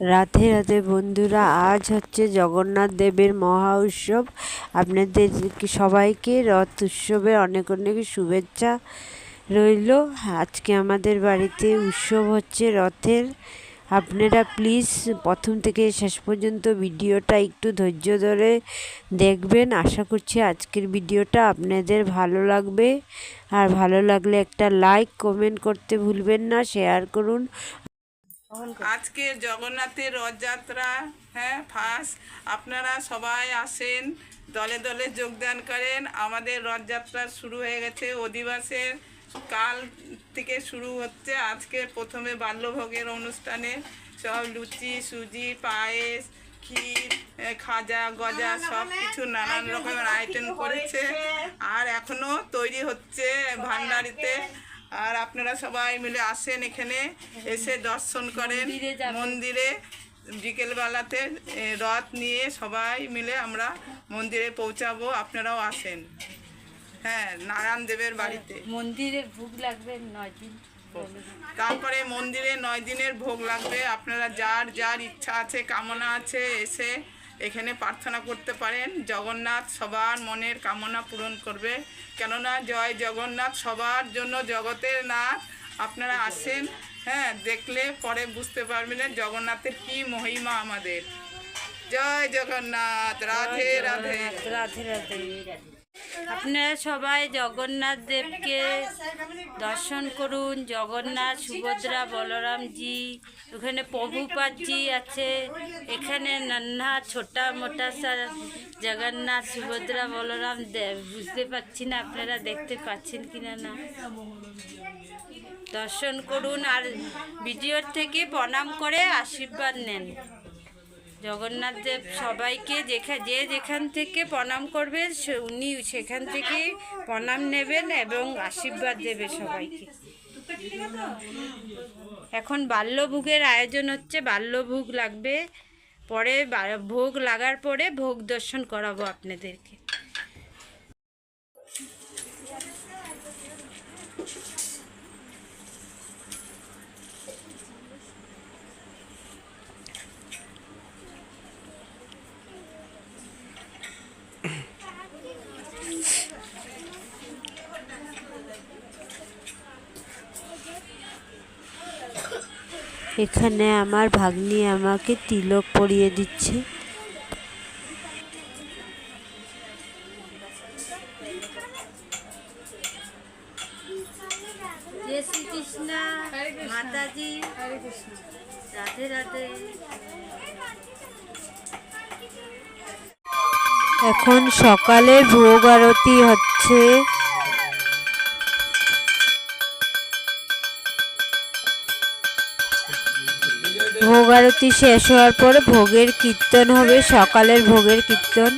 রাধে রাধে বন্ধুরা, আজ হচ্ছে জগন্নাথ দেবের মহা উৎসব। আপনাদের সবাইকে রথ উৎসবের অনেক অনেক শুভেচ্ছা রইল। আজকে আমাদের বাড়িতে উৎসব হচ্ছে রথের। আপনারা প্লিজ প্রথম থেকে শেষ পর্যন্ত ভিডিওটা একটু ধৈর্য ধরে দেখবেন। আশা করছি আজকের ভিডিওটা আপনাদের ভালো লাগবে। আর ভালো লাগলে একটা লাইক কমেন্ট করতে ভুলবেন না শেয়ার করুন। আজকে জগন্নাথের রথযাত্রা হ্যাঁ ফার্স্ট আপনারা সবাই আসেন দলে দলে যোগদান করেন। আমাদের রথযাত্রা শুরু হয়ে গেছে অধিবাসের কাল থেকে শুরু হচ্ছে। আজকে প্রথমে বাল্যভোগের অনুষ্ঠানে সব লুচি সুজি পায়েস ক্ষীর খাজা গজা সব কিছু নানান রকমের আইটেম করেছে। আর এখনও তৈরি হচ্ছে ভান্ডারিতে। আর আপনারা সবাই মিলে আসেন এখানে এসে দর্শন করেন। মন্দিরে বিকেলবেলাতে রথ নিয়ে সবাই মিলে আমরা মন্দিরে পৌঁছাবো আপনারাও আসেন। হ্যাঁ নারায়ণ দেবের বাড়িতে। মন্দিরে ভোগ লাগবে নয় দিন। তারপরে মন্দিরে নয় দিনের ভোগ লাগবে আপনারা যার যার ইচ্ছা আছে কামনা আছে এসে এখানে প্রার্থনা করতে পারেন। জগন্নাথ সবার মনের কামনা পূরণ করবে। কেননা জয় জগন্নাথ সবার জন্য জগতের নাথ। আপনারা আসেন হ্যাঁ দেখলে পরে বুঝতে পারবেন জগন্নাথের কি মহিমা আমাদের। জয় জগন্নাথ রাধে রাধে। রাধে রাধে। আপনারা সবাই জগন্নাথ দেবকে দর্শন করুন। জগন্নাথ, সুভদ্রা, বলরামজি, ওখানে প্রভুপাদজি আছে। এখানে নান্না, ছোটা, মোটা সা জগন্নাথ, সুভদ্রা, বলরাম দেব। বুঝতে পারছি না আপনারা দেখতে পাচ্ছেন কিনা না। দর্শন করুন আর ভিডিওর থেকে প্রণাম করে আশীর্বাদ নেন। জগন্নাথ দেব সবাইকে যেখা, যে যেখান থেকে প্রণাম করবে উনি সেখান থেকে প্রণাম নেবেন এবং আশীর্বাদ দেবে সবাইকে। এখন বাল্যভোগের আয়োজন হচ্ছে, বাল্যভোগ লাগবে। পরে ভোগ লাগার পরে ভোগ দর্শন করাবো আপনাদেরকে। এখানে আমার ভাগ্নি আমাকে তিলক পরিয়ে দিচ্ছে। জয় শ্রীকৃষ্ণ মাতাজি রাধে রাধে। এখন সকালে ভোগ আরতি হচ্ছে। ভোগ আরতি শেষ হওয়ার পর ভোগের কীর্তন হবে সকালের ভোগের কীর্তন।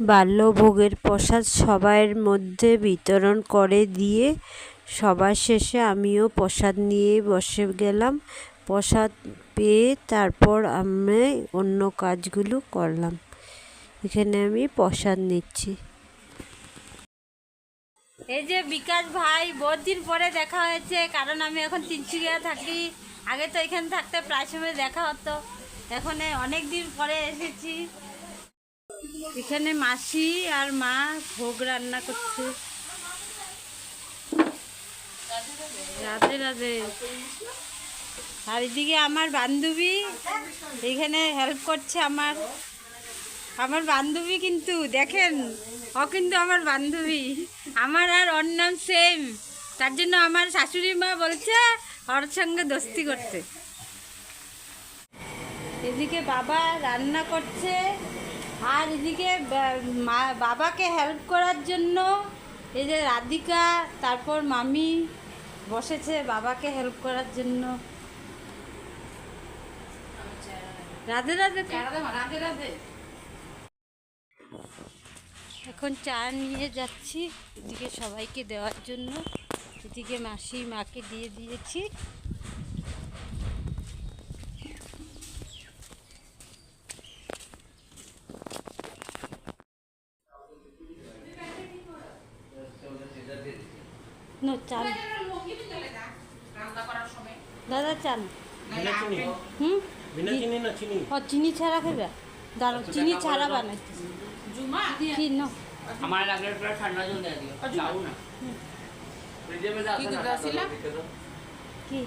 বাল্যভোগের প্রসাদ সবাইয়ের মধ্যে বিতরণ করে দিয়ে সবার শেষে আমিও প্রসাদ নিয়ে বসে গেলাম। প্রসাদ পেয়ে তারপর আমি অন্য কাজগুলো করলাম। এখানে আমি প্রসাদ নিচ্ছি। এই যে বিকাশ ভাই, বহুত দিন পরে দেখা হয়েছে, কারণ আমি এখন তিনচুরিয়া থাকি। আগে তো এখানে থাকতে প্রায় সময় দেখা হতো। এখানে অনেক দিন পরে এসেছি। এখানে মাসি আর মা ভোগ রান্না করছে। রাধে রাধে। আর এদিকে আমার বান্ধবী, এখানে হেল্প করছে আমার। আমার বান্ধবী কিন্তু, দেখেন, ও কিন্তু আমার বান্ধবী। আমার আর ওর নাম সেম তার জন্য আমার শাশুড়ি মা বলছে, ওর সঙ্গে দোস্তি করতে। এদিকে বাবা রান্না করছে, আর এদিকে মা, বাবাকে হেল্প করার জন্য এই যে রাধিকা, তারপর মামি বসেছে বাবাকে হেল্প করার জন্য। রাধে রাধে রাধে রাধে। এখন চা নিয়ে যাচ্ছি এদিকে সবাইকে দেওয়ার জন্য। এদিকে মাসি মাকে দিয়ে দিয়েছি। নো চান। দাদা চান। হুম? চিনি না চিনি? ও চিনি ছাড়া খাবে? দাঁড়াও চিনি ছাড়া বানাইতে কি নো हमारे लग रहा है ठंडा जल दे दियो जाऊ ना फ्रिजे में जाता ना কি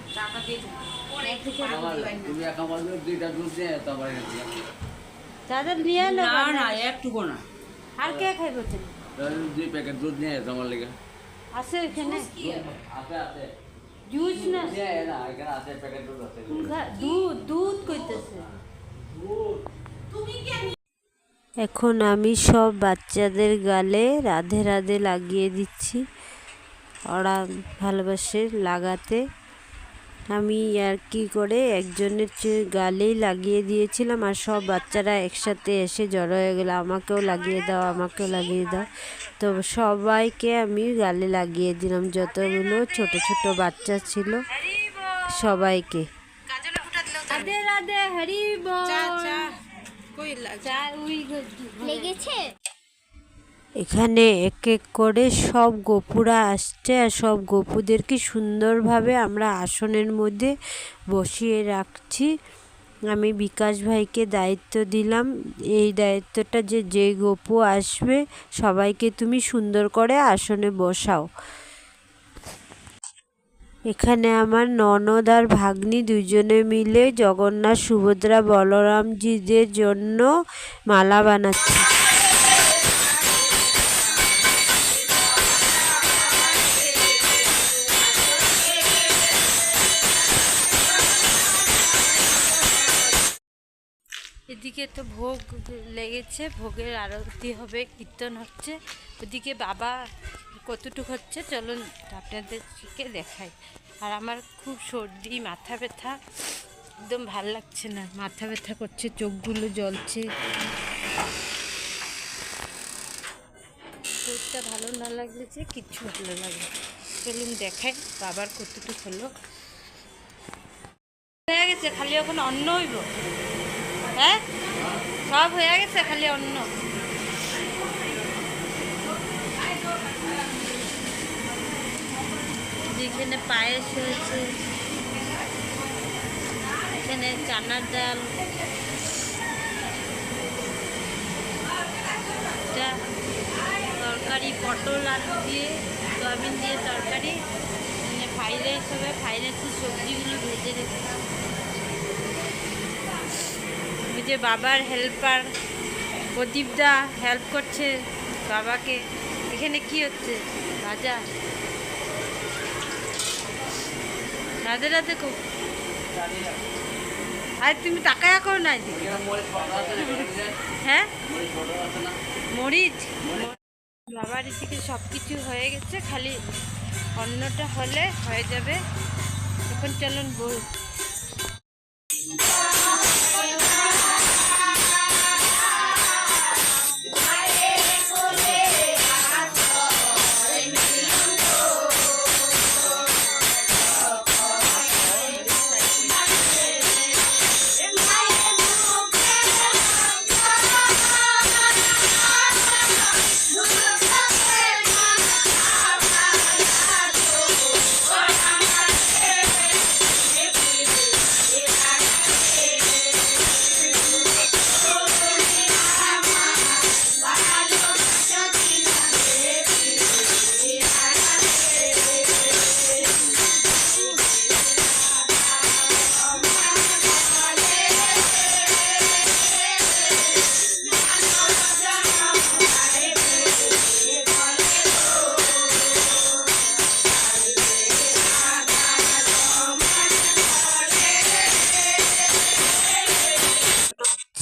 তুমি একা বলবে দুইটা দুধ দিয়ে তারপরে দাদা নিয়ে নো না না একটুকু না আর কে খাইব তুমি দুই প্যাকেট দুধ নিয়ে তোমার লেগে আছে এখানে আছে আছে জুস না নিয়ে না এখানে আছে প্যাকেট দুধ আছে ঘা- দুধ দুধ কইতেছে এখন আমি সব বাচ্চাদের গালে রাধে রাধে লাগিয়ে দিচ্ছি। ওরা ভালোবাসে লাগাতে। আমি আর কি করে একজনের গালেই লাগিয়ে দিয়েছিলাম আর সব বাচ্চারা একসাথে এসে জড়ো হয়ে গেলো। আমাকেও লাগিয়ে দাও আমাকেও লাগিয়ে দাও। তো সবাইকে আমি গালে লাগিয়ে দিলাম। যতগুলো ছোট ছোট বাচ্চা ছিল সবাইকে। রাধে রাধে হরি বল। এখানে এক এক করে সব গপুরা আসছে আর সব গপুদেরকে সুন্দরভাবে আমরা আসনের মধ্যে বসিয়ে রাখছি। আমি বিকাশ ভাইকে দায়িত্ব দিলাম। এই দায়িত্বটা যে যে গপু আসবে, সবাইকে তুমি সুন্দর করে আসনে বসাও। এখানে আমার ননদ আর ভাগ্নি দুজনে মিলে জগন্নাথ, সুভদ্রা, বলরামজিদের জন্য মালা বানাচ্ছে। এদিকে তো ভোগ লেগেছে, ভোগের আরতি হবে, কীর্তন হচ্ছে। ওদিকে বাবা কতটুকু হচ্ছে, চলুন আপনাদেরকে দেখাই। আর আমার খুব সর্দি, মাথা ব্যথা, একদম ভালো লাগছে না। মাথা ব্যথা করছে, চোখগুলো জ্বলছে। শরীরটা ভালো না লাগলে যে কিচ্ছু ভালো লাগে। চলুন দেখাই বাবার কতটুকু হলো। হয়ে গেছে, খালি এখন অন্ন হইব। হ্যাঁ? সব হয়ে গেছে, খালি অন্য যেখানে পায়েস হয়েছে, এখানে চানার ডাল। তরকারি, পটল, আলু দিয়ে, সয়াবিন দিয়ে তরকারি। এখানে ফ্রাইড রাইস হবে। ফ্রাইড রাইসের সবজিগুলো ভেজে রেখেছি। যে বাবার হেল্পার প্রদীপদা হেল্প করছে বাবাকে। এখানে কি হচ্ছে? ভাজা রাধে রাধে খুব আরে তুমি টাকায় করো না হ্যাঁ? মরিচ। বাবার এদিকে সব কিছু হয়ে গেছে, খালি অন্যটা হলে হয়ে যাবে। এখন চলুন বল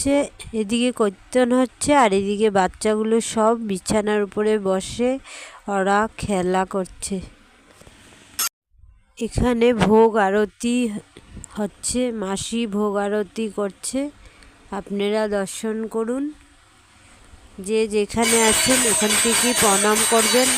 হচ্ছে, এদিকে কীর্তন হচ্ছে আর এদিকে বাচ্চাগুলো সব বিছানার উপরে বসে ওরা খেলা করছে। এখানে ভোগ আরতি হচ্ছে, মাসি ভোগ আরতি করছে। আপনারা দর্শন করুন। যে যেখানে আছেন, এখান থেকে প্রণাম করবেন।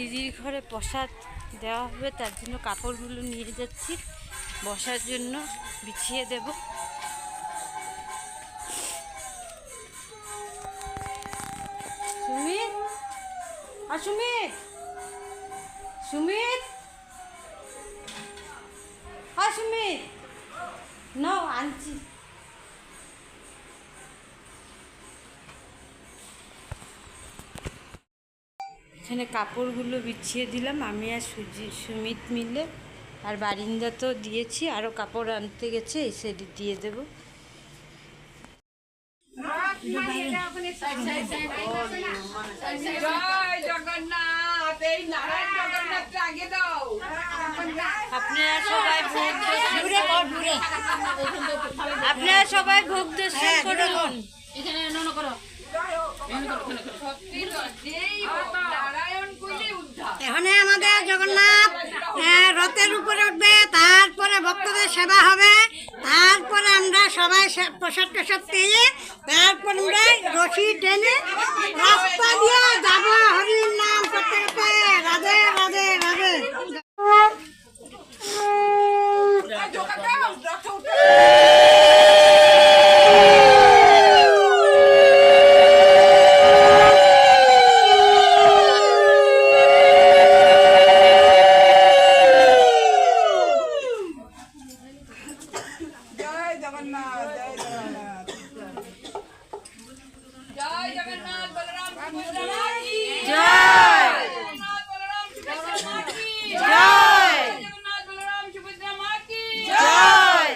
দিদির ঘরে প্রসাদ দেওয়া হবে, তার জন্য কাপড়গুলো নিয়ে যাচ্ছি। বসার জন্য বিছিয়ে দেব। সুমিত? আর সুমিত? সুমিত? আর সুমিত? নাও, আনছি। এখানে কাপড়গুলো বিছিয়ে দিলাম। আমি আর সুজি সুমিত মিলে আর বারিন্দা তো দিয়েছি আরও কাপড় আনতে গেছে এসে দিয়ে দেবো। আপনারা সবাই ভোগ দর্শন আপনারা সবাই ভোগ দর্শন করুন। সত্যি তো, এখানে আমাদের জগন্নাথ রথের উপরে উঠবে, তারপরে ভক্তদের সেবা হবে, তারপরে আমরা সবাই প্রসাদ টসাদ পেয়ে, তারপর আমরা রশি টেনে রাস্তা দিয়ে যাব। হরির নাম করতে, রাধে রাধে রাধে জয় জগন্নাথ জয় জগন্নাথ জয় জগন্নাথ বলরাম সুভদ্রা কি জয় জগন্নাথ বলরাম সুভদ্রা মা কি জয় জগন্নাথ বলরাম সুভদ্রা মা কি জয়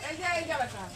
এই যে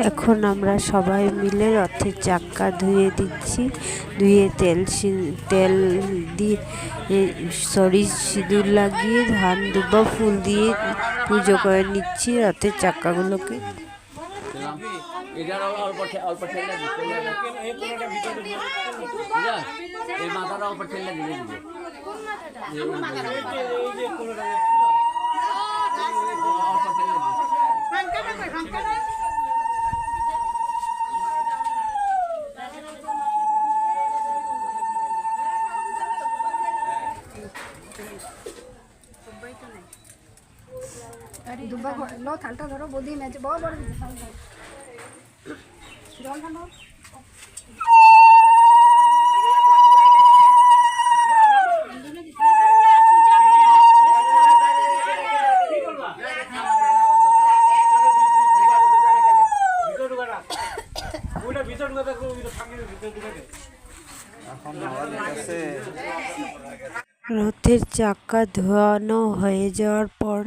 এখন আমরা সবাই মিলে রথের চাক্কা ধুয়ে দিচ্ছি ধুয়ে তেল সি- তেল দিয়ে সরি সিঁদুর লাগিয়ে ধান দুব্বা ফুল দিয়ে পুজো করে নিচ্ছি রথের চাক্কাগুলোকে এই মাথাটা লো থালটা ধরো বদি ম্যাচ বড় বড় জল রথের চাকা ধোয়ানো হয়ে যাওয়ার পর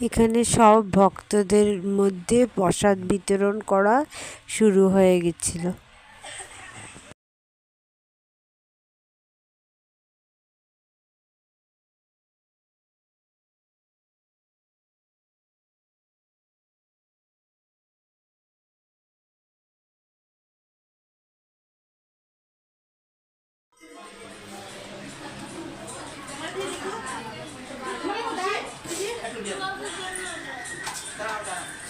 এখানে সব ভক্তদের মধ্যে প্রসাদ বিতরণ করা শুরু হয়ে গেছিল।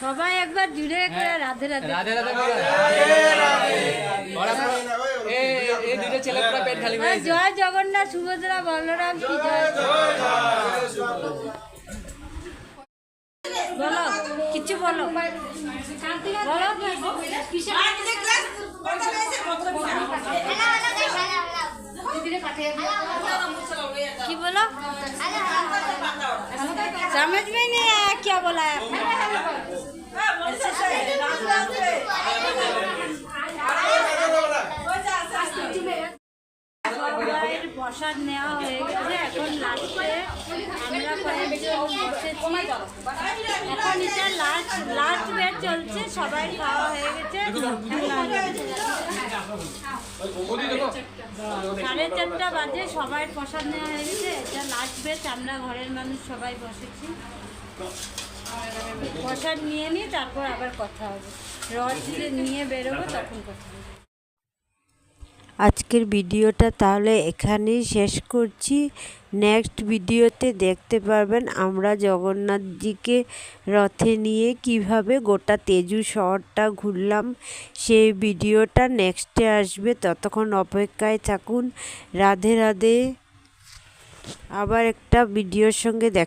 সবাই একবার জুড়ে করে রাধে রাধে রাধে রাধে বলো। ওরা পুরো- এই এই দুটো ছেলে পুরো পেট খালি হয়ে আর জয় জগন্নাথ সুভদ্রা বলরাম কি জয় বলো কিছু বলো বলো কি বলো समझ में नहीं आया क्या बोला है সবাইয়ের প্রসাদ নেওয়া হয়ে গেছে এখন লাস্টে আমরা কয়েকজন বসেছি এখন এটা লাস্ট লাস্ট বেড চলছে সবাই খাওয়া হয়ে গেছে সাড়ে চারটা বাজে, সবাই প্রসাদ নেওয়া হয়ে গেছে। এটা লাস্ট বেচ আমরা ঘরের মানুষ সবাই বসেছি। প্রসাদ নিয়ে নিই তারপর আবার কথা হবে। রথ নিয়ে বেরোবো, তখন কথা হবে। আজকের ভিডিওটা তাহলে এখানেই শেষ করছি। নেক্সট ভিডিওতে দেখতে পারবেন আমরা জগন্নাথজিকে রথে নিয়ে কীভাবে গোটা তেজু শহরটা ঘুরলাম। সেই ভিডিওটা নেক্সটে আসবে। ততক্ষণ অপেক্ষায় থাকুন। রাধে রাধে। আবার একটা ভিডিওর সঙ্গে দেখ